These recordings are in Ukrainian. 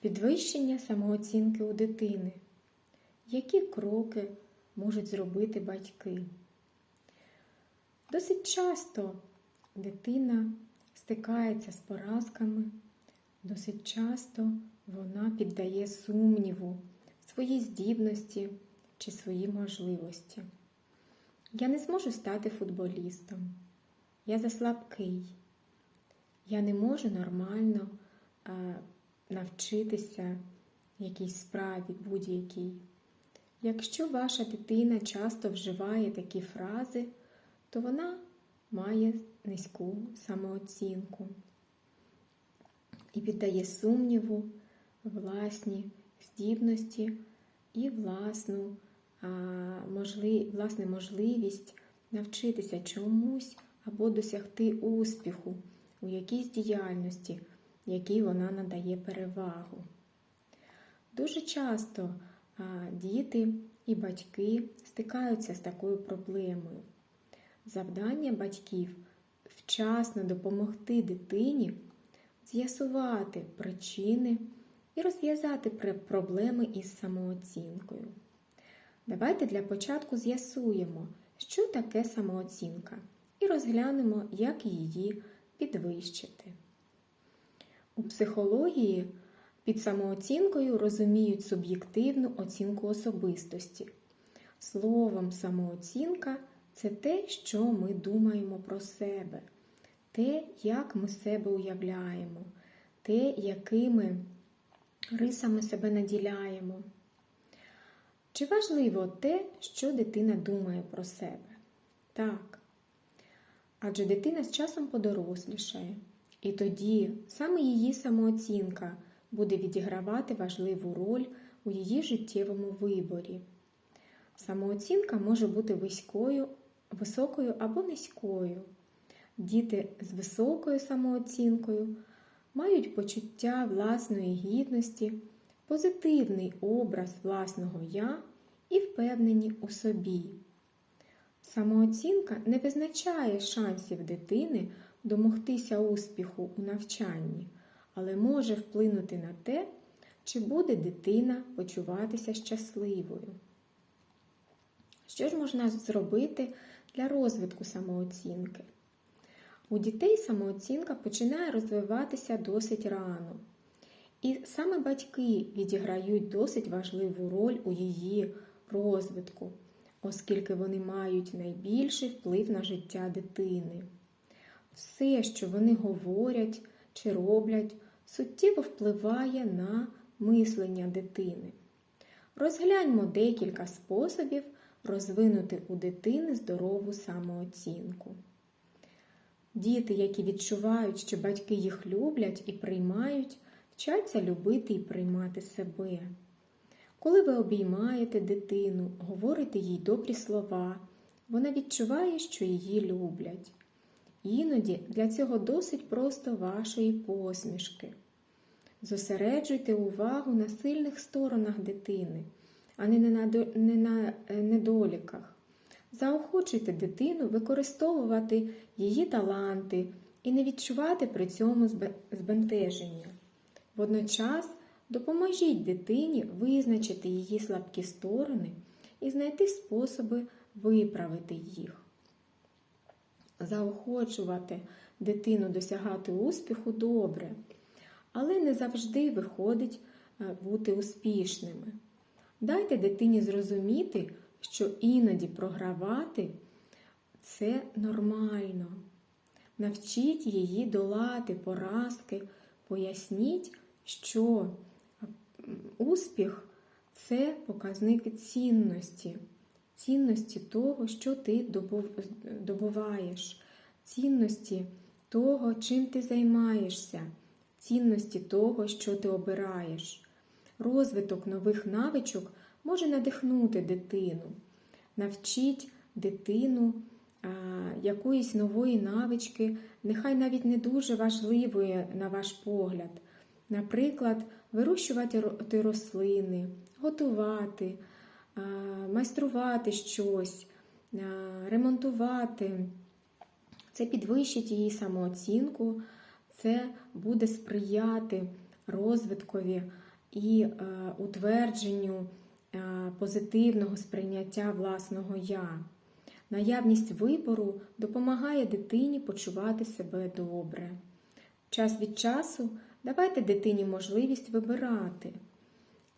Підвищення самооцінки у дитини. Які кроки можуть зробити батьки? Досить часто дитина стикається з поразками, досить часто вона піддає сумніву свої здібності чи свої можливості. Я не зможу стати футболістом. Я заслабкий. Я не можу нормально а, навчитися якійсь справі будь-якій. Якщо ваша дитина часто вживає такі фрази, то вона має низьку самооцінку і піддає сумніву власні здібності і власну, а, можли, власне можливість навчитися чомусь або досягти успіху у якійсь діяльності, якій вона надає перевагу. Дуже часто діти і батьки стикаються з такою проблемою. Завдання батьків вчасно допомогти дитині з'ясувати причини і розв'язати проблеми із самооцінкою. Давайте для початку з'ясуємо, що таке самооцінка, і розглянемо, як її підвищити. У психології під самооцінкою розуміють суб'єктивну оцінку особистості. Словом, самооцінка це те, що ми думаємо про себе, те, як ми себе уявляємо, те, якими рисами себе наділяємо. Чи важливо те, що дитина думає про себе? Так. Адже дитина з часом подорослішає, і тоді саме її самооцінка буде відігравати важливу роль у її життєвому виборі. Самооцінка може бути високою, високою або низькою. Діти з високою самооцінкою мають почуття власної гідності, позитивний образ власного я і впевнені у собі. Самооцінка не визначає шансів дитини домогтися успіху у навчанні, але може вплинути на те, чи буде дитина почуватися щасливою. Що ж можна зробити для розвитку самооцінки? У дітей самооцінка починає розвиватися досить рано. І саме батьки відіграють досить важливу роль у її розвитку, оскільки вони мають найбільший вплив на життя дитини. Все, що вони говорять чи роблять, суттєво впливає на мислення дитини. Розгляньмо декілька способів розвинути у дитини здорову самооцінку. Діти, які відчувають, що батьки їх люблять і приймають, вчаться любити і приймати себе. Коли ви обіймаєте дитину, говорите їй добрі слова, вона відчуває, що її люблять. Іноді для цього досить просто вашої посмішки. Зосереджуйте увагу на сильних сторонах дитини, а не на недоліках. Заохочуйте дитину використовувати її таланти і не відчувати при цьому збентеження. Водночас допоможіть дитині визначити її слабкі сторони і знайти способи виправити їх. Заохочувати дитину досягати успіху добре, але не завжди виходить е, бути успішними. Дайте дитині зрозуміти, що іноді програвати це нормально. Навчіть її долати поразки, поясніть, що успіх це показник цінності, цінності того, що ти добуваєш, цінності того, чим ти займаєшся, цінності того, що ти обираєш. Розвиток нових навичок може надихнути дитину, навчіть дитину а, якоїсь нової навички, нехай навіть не дуже важливої, на ваш погляд. Наприклад, вирощувати рослини, готувати, майструвати щось, ремонтувати. Це підвищить її самооцінку, це буде сприяти розвиткові і утвердженню позитивного сприйняття власного я. Наявність вибору допомагає дитині почувати себе добре. Час від часу давайте дитині можливість вибирати.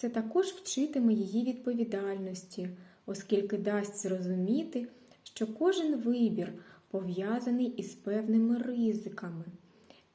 Це також вчитиме її відповідальності, оскільки дасть зрозуміти, що кожен вибір пов'язаний із певними ризиками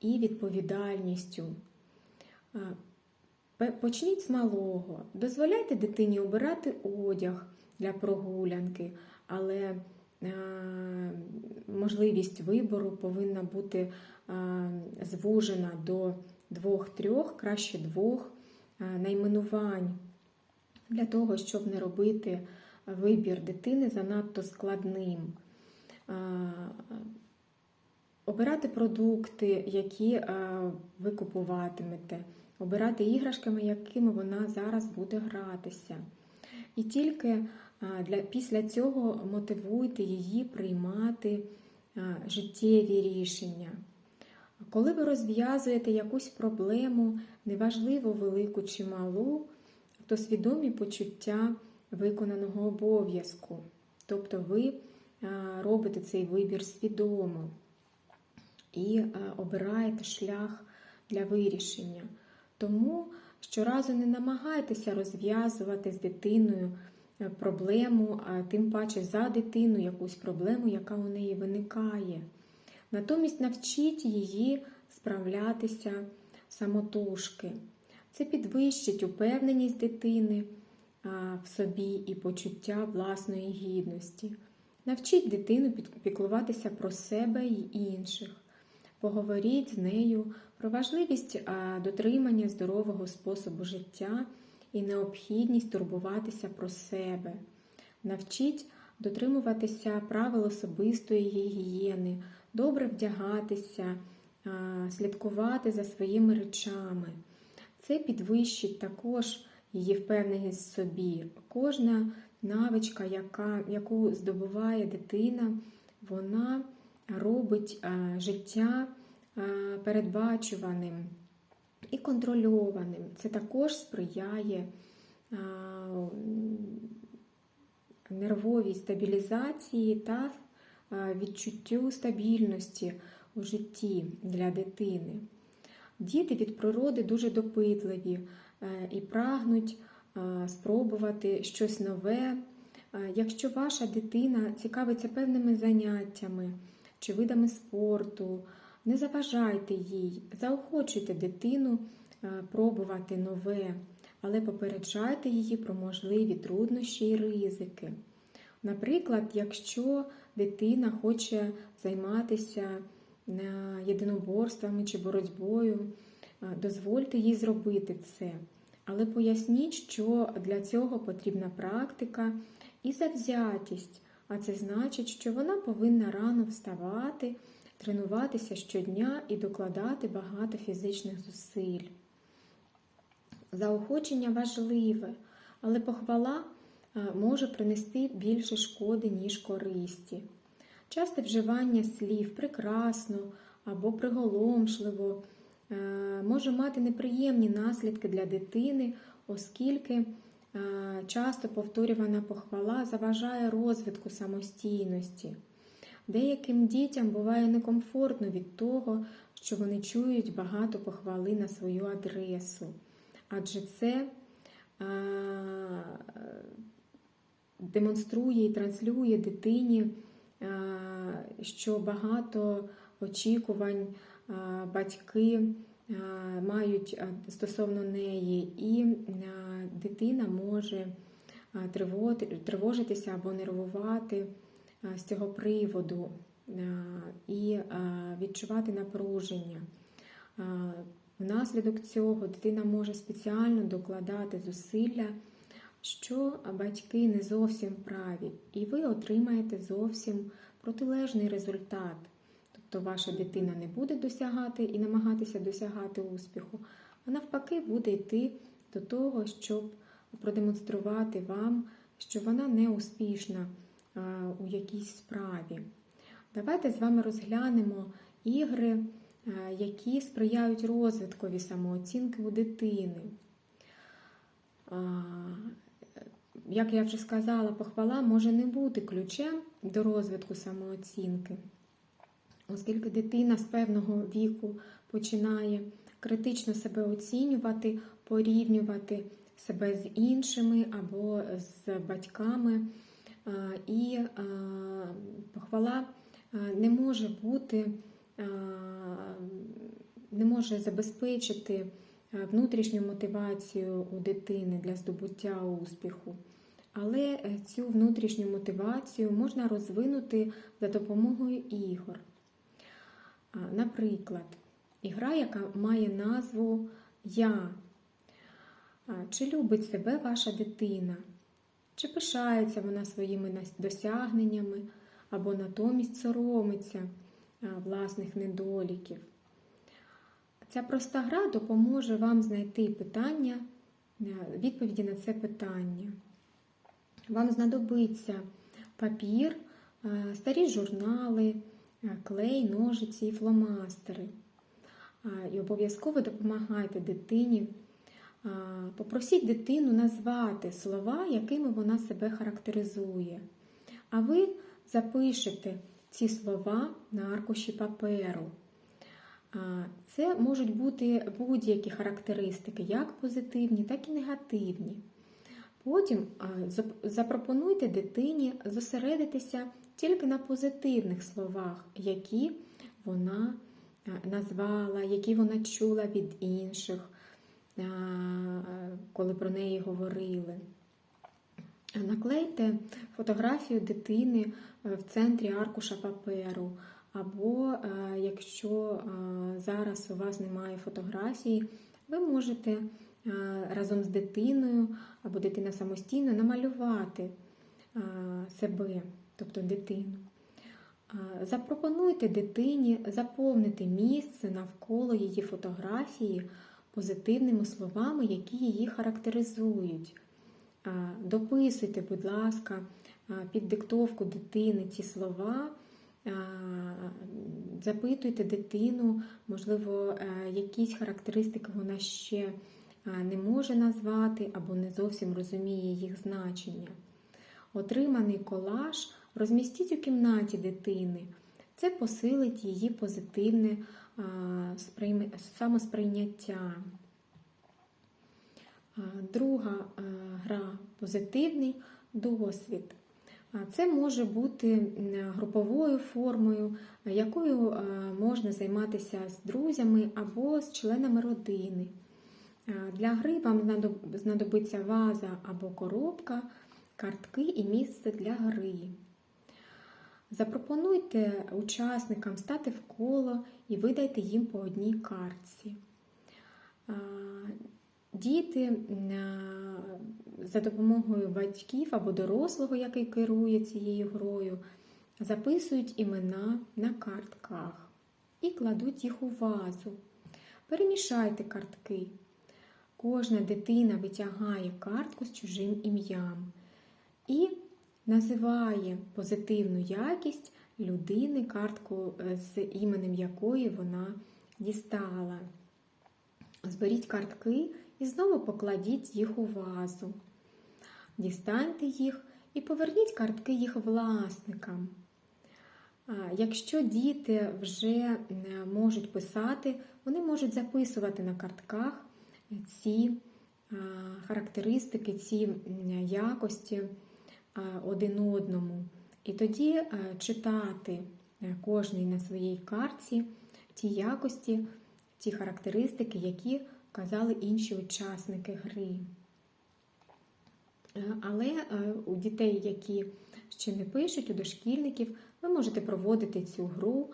і відповідальністю. Почніть з малого. Дозволяйте дитині обирати одяг для прогулянки, але можливість вибору повинна бути звужена до двох-трьох, краще двох найменувань для того, щоб не робити вибір дитини занадто складним. Е, Обирати продукти, які е, ви купуватимете, обирати іграшками, якими вона зараз буде гратися. І тільки е, для, після цього мотивуйте її приймати е, життєві рішення. Коли ви розв'язуєте якусь проблему, неважливо велику чи малу, то свідомі почуття виконаного обов'язку. Тобто ви е, робите цей вибір свідомо і е, обираєте шлях для вирішення. Тому щоразу не намагайтеся розв'язувати з дитиною е, проблему, а тим паче за дитину якусь проблему, яка у неї виникає. Натомість навчіть її справлятися самотужки. Це підвищить упевненість дитини в собі і почуття власної гідності. Навчіть дитину піклуватися про себе і інших. Поговоріть з нею про важливість дотримання здорового способу життя і необхідність турбуватися про себе. Навчіть дотримуватися правил особистої гігієни, добре вдягатися, слідкувати за своїми речами. Це підвищить також її впевненість в собі. Кожна навичка, яка, яку здобуває дитина, вона робить життя передбачуваним і контрольованим. Це також сприяє нервовій стабілізації та відчуттю стабільності у житті для дитини. Діти від природи дуже допитливі е, і прагнуть е, спробувати щось нове. Е, Якщо ваша дитина цікавиться певними заняттями чи видами спорту, не заважайте їй, заохочуйте дитину е, пробувати нове, але попереджайте її про можливі труднощі і ризики. Наприклад, якщо дитина хоче займатися е, єдиноборствами чи боротьбою, е, дозвольте їй зробити це. Але поясніть, що для цього потрібна практика і завзятість, а це значить, що вона повинна рано вставати, тренуватися щодня і докладати багато фізичних зусиль. Заохочення важливе, але похвала може принести більше шкоди, ніж користі. Часте вживання слів прекрасно або приголомшливо е, може мати неприємні наслідки для дитини, оскільки е, часто повторювана похвала заважає розвитку самостійності. Деяким дітям буває некомфортно від того, що вони чують багато похвали на свою адресу, адже це е, демонструє і транслює дитині, е, що багато очікувань е, батьки е, мають стосовно неї, і дитина може тривожитися або нервувати з цього приводу і відчувати напруження. Внаслідок цього дитина може спеціально докладати зусилля, що батьки не зовсім праві, і ви отримаєте зовсім протилежний результат. Тобто ваша дитина не буде досягати і намагатися досягати успіху, а навпаки буде йти до того, щоб продемонструвати вам, що вона не успішна у якійсь справі. Давайте з вами розглянемо ігри, які сприяють розвиткові самооцінки у дитини. Як я вже сказала, похвала може не бути ключем до розвитку самооцінки, оскільки дитина з певного віку починає критично себе оцінювати, порівнювати себе з іншими або з батьками. І похвала не може бути, не може забезпечити внутрішню мотивацію у дитини для здобуття успіху. Але е, цю внутрішню мотивацію можна розвинути за допомогою ігор. Наприклад, ігра, яка має назву Я. Чи любить себе ваша дитина? Чи пишається вона своїми досягненнями, або натомість соромиться власних недоліків? Ця проста гра допоможе вам знайти питання, відповіді на це питання. Вам знадобиться папір, е, старі журнали, е, клей, ножиці і фломастери. І обов'язково допомагайте дитині. Попросіть дитину назвати слова, якими вона себе характеризує. А ви запишете ці слова на аркуші паперу. Це можуть бути будь-які характеристики, як позитивні, так і негативні. Потім запропонуйте дитині зосередитися тільки на позитивних словах, які вона назвала, які вона чула від інших, коли про неї говорили. Наклейте фотографію дитини е, в центрі аркуша паперу. Або е, якщо зараз у вас немає фотографії, ви можете разом з дитиною або дитина самостійно намалювати е, себе, тобто дитину. Е, Запропонуйте дитині заповнити місце навколо її фотографії позитивними словами, які її характеризують. Е, Дописуйте, будь ласка, е, під диктовку дитини ці слова. Е, Запитуйте дитину, можливо, е, якісь характеристики вона ще е, не може назвати або не зовсім розуміє їх значення. Отриманий колаж розмістіть у кімнаті дитини. Це посилить її позитивне самосприйняття. Друга гра позитивний досвід. Це може бути груповою формою, якою можна займатися з друзями або з членами родини. Для гри вам знадобиться ваза або коробка, картки і місце для гри. Запропонуйте учасникам стати в коло і видайте їм по одній картці. Діти за допомогою батьків або дорослого, який керує цією грою, записують імена на картках і кладуть їх у вазу. Перемішайте картки. Кожна дитина витягає картку з чужим ім'ям і називає позитивну якість людини, картку е, з іменем якої вона дістала. Зберіть картки і знову покладіть їх у вазу. Дістаньте їх і поверніть картки їх власникам. Якщо діти вже е, можуть писати, вони можуть записувати на картках ці характеристики, ці якості один одному. І тоді читати е, кожний на своїй картці ті якості, ті характеристики, які казали інші учасники гри. Е, Але е, у дітей, які ще не пишуть, у дошкільників, ви можете проводити цю гру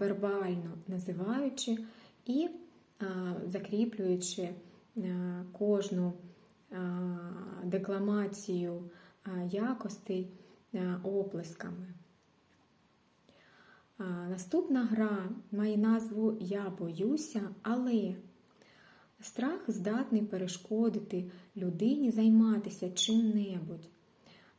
вербально називаючи і закріплюючи е, кожну е, декламацію е, якостей оплесками. Наступна гра має назву Я боюся, але страх здатний перешкодити людині займатися чим-небудь.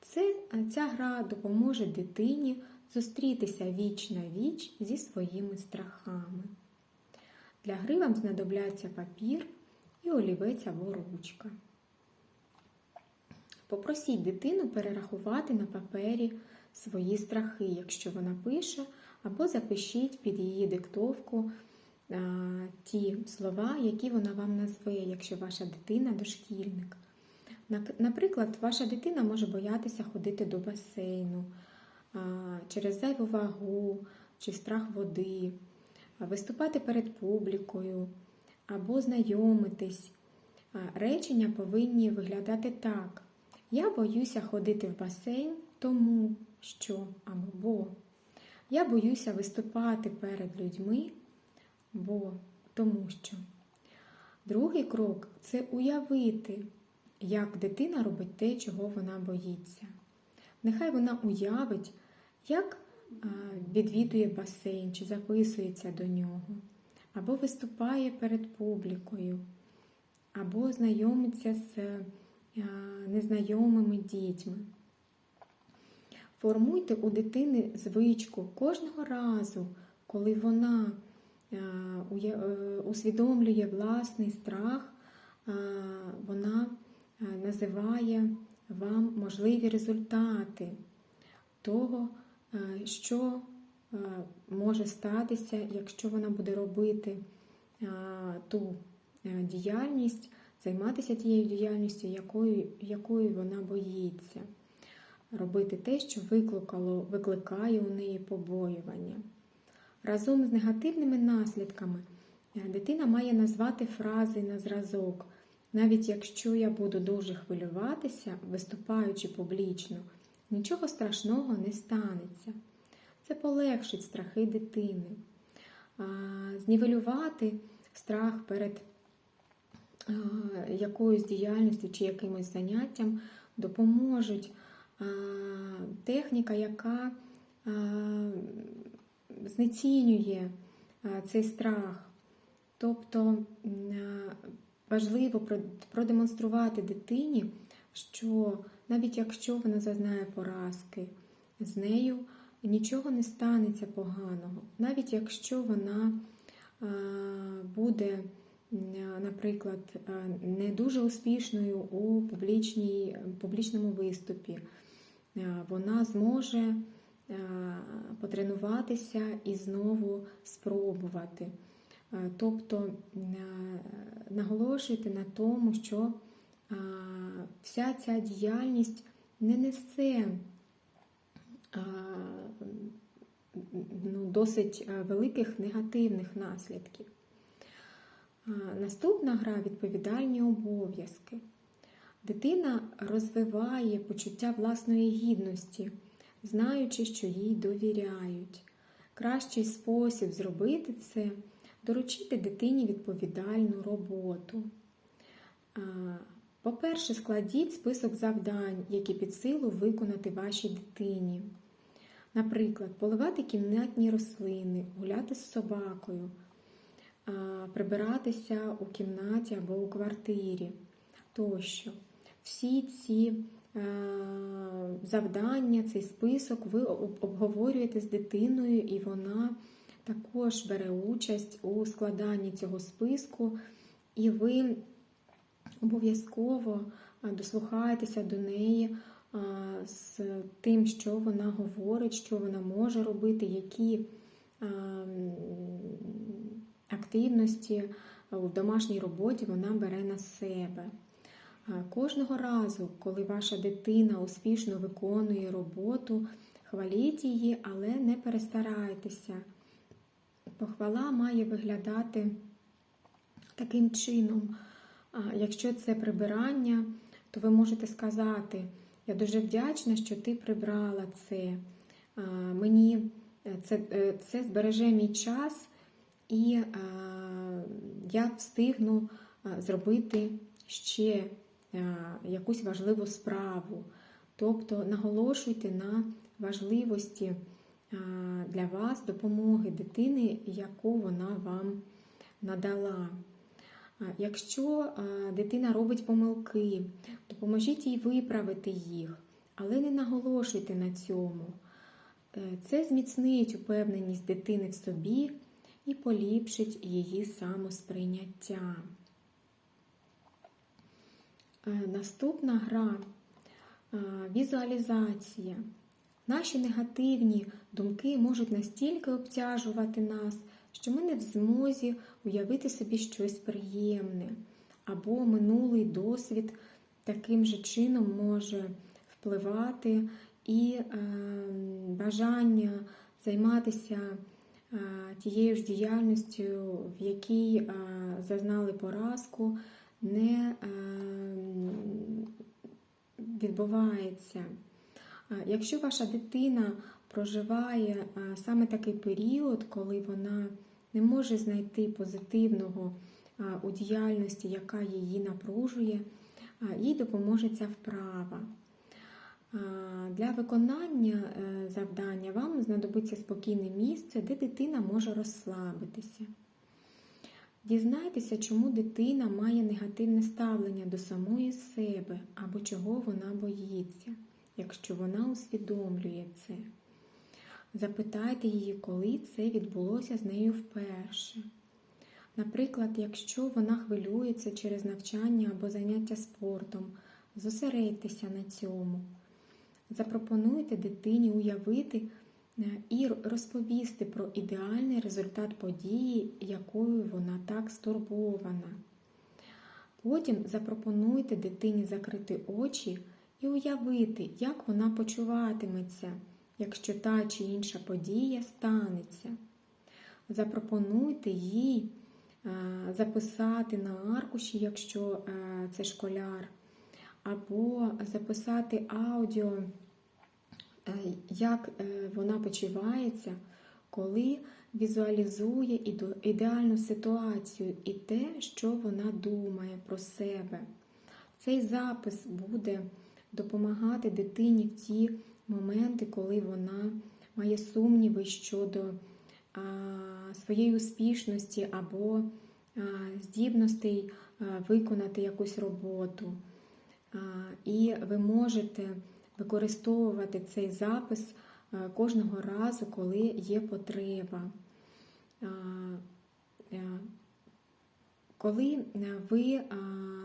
Це, ця гра допоможе дитині зустрітися віч на віч зі своїми страхами. Для гри вам знадобляться папір і олівець або ручка. Попросіть дитину перерахувати на папері свої страхи, якщо вона пише, або запишіть під її диктовку а, ті слова, які вона вам назве, якщо ваша дитина дошкільник. Наприклад, ваша дитина може боятися ходити до басейну а, через зайву вагу чи страх води, виступати перед публікою або знайомитись. Речення повинні виглядати так. Я боюся ходити в басейн, тому що або бо. Я боюся виступати перед людьми, бо тому що. Другий крок це уявити, як дитина робить те, чого вона боїться. Нехай вона уявить, як відвідує басейн чи записується до нього, або виступає перед публікою, або знайомиться з незнайомими дітьми. Формуйте у дитини звичку кожного разу, коли вона е, е, усвідомлює власний страх, е, вона е, називає вам можливі результати того, е, що е, може статися, якщо вона буде робити е, ту е, діяльність, займатися тією діяльністю, якою, якою вона боїться робити те, що викликало, викликає у неї побоювання. Разом з негативними наслідками е, дитина має назвати фрази на зразок. Навіть якщо я буду дуже хвилюватися, виступаючи публічно, нічого страшного не станеться. Це полегшить страхи дитини. Знівелювати страх перед якоюсь діяльністю чи якимось заняттям допоможуть техніка, яка знецінює цей страх. Тобто важливо продемонструвати дитині, що навіть якщо вона зазнає поразки, з нею нічого не станеться поганого, навіть якщо вона буде, наприклад, не дуже успішною у публічній, публічному виступі, вона зможе потренуватися і знову спробувати. Е, Тобто наголошуйте на тому, що вся ця діяльність не несе ну, досить е, великих негативних наслідків. Наступна гра відповідальні обов'язки. Дитина розвиває почуття власної гідності, знаючи, що їй довіряють. Кращий спосіб зробити це доручити дитині відповідальну роботу. По-перше, складіть список завдань, які під силу виконати вашій дитині. Наприклад, поливати кімнатні рослини, гуляти з собакою, прибиратися у кімнаті або у квартирі тощо. Всі ці завдання, цей список ви обговорюєте з дитиною, і вона також бере участь у складанні цього списку, і ви обов'язково а, дослухаєтеся до неї з тим, що вона говорить, що вона може робити, які активності у домашній роботі вона бере на себе. Кожного разу, коли ваша дитина успішно виконує роботу, хваліть її, але не перестарайтеся. Похвала має виглядати таким чином. Якщо це прибирання, то ви можете сказати: Я дуже вдячна, що ти прибрала це. Мені е, це, е, це збереже мій час, і я встигну зробити ще якусь важливу справу. Тобто наголошуйте на важливості для вас допомоги дитини, яку вона вам надала. Якщо дитина робить помилки, допоможіть їй виправити їх, але не наголошуйте на цьому. Е, Це зміцнить упевненість дитини в собі і поліпшить її самосприйняття. Е, Наступна гра візуалізація. Наші негативні думки можуть настільки обтяжувати нас, що ми не в змозі уявити собі щось приємне, або минулий досвід таким же чином може впливати і е, бажання займатися е, тією ж діяльністю, в якій е, зазнали поразку, не е, відбувається. Е, Якщо ваша дитина проживає е, саме такий період, коли вона не може знайти позитивного е, у діяльності, яка її напружує, е, їй допоможе ця вправа. Е, Для виконання е, завдання вам знадобиться спокійне місце, де дитина може розслабитися. Дізнайтеся, чому дитина має негативне ставлення до самої себе або чого вона боїться, якщо вона усвідомлює це. Запитайте її, коли це відбулося з нею вперше. Наприклад, якщо вона хвилюється через навчання або заняття спортом, зосередьтеся на цьому. Запропонуйте дитині уявити е, і розповісти про ідеальний результат події, якою вона так стурбована. Потім запропонуйте дитині закрити очі і уявити, як вона почуватиметься, якщо та чи інша подія станеться. Запропонуйте їй е, записати на аркуші, якщо е, це школяр, або записати аудіо, е, як вона почувається, коли візуалізує ідеальну ситуацію і те, що вона думає про себе. Цей запис буде допомагати дитині в ті моменти, коли вона має сумніви щодо а, своєї успішності або а, здібностей а, виконати якусь роботу. А, І ви можете використовувати цей запис кожного разу, коли є потреба. А, е, Коли ви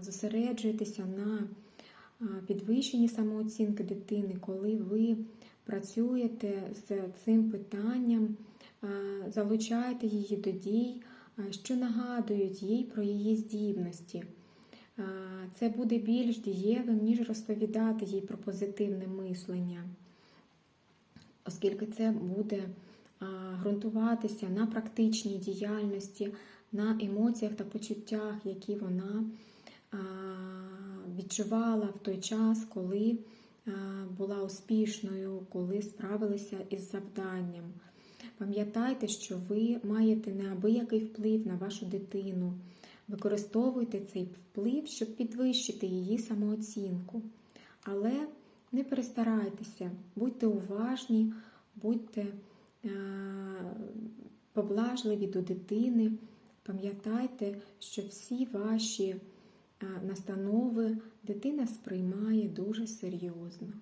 зосереджуєтеся на підвищенні самооцінки дитини, коли ви працюєте з цим питанням, залучаєте її до дій, що нагадують їй про її здібності. Це буде більш дієвим, ніж розповідати їй про позитивне мислення, оскільки це буде ґрунтуватися на практичній діяльності, на емоціях та почуттях, які вона відчувала в той час, коли була успішною, коли справилася із завданням. Пам'ятайте, що ви маєте неабиякий вплив на вашу дитину. Використовуйте цей вплив, щоб підвищити її самооцінку. Але не перестарайтеся, будьте уважні, будьте е, поблажливі до дитини. Пам'ятайте, що всі ваші е, настанови дитина сприймає дуже серйозно.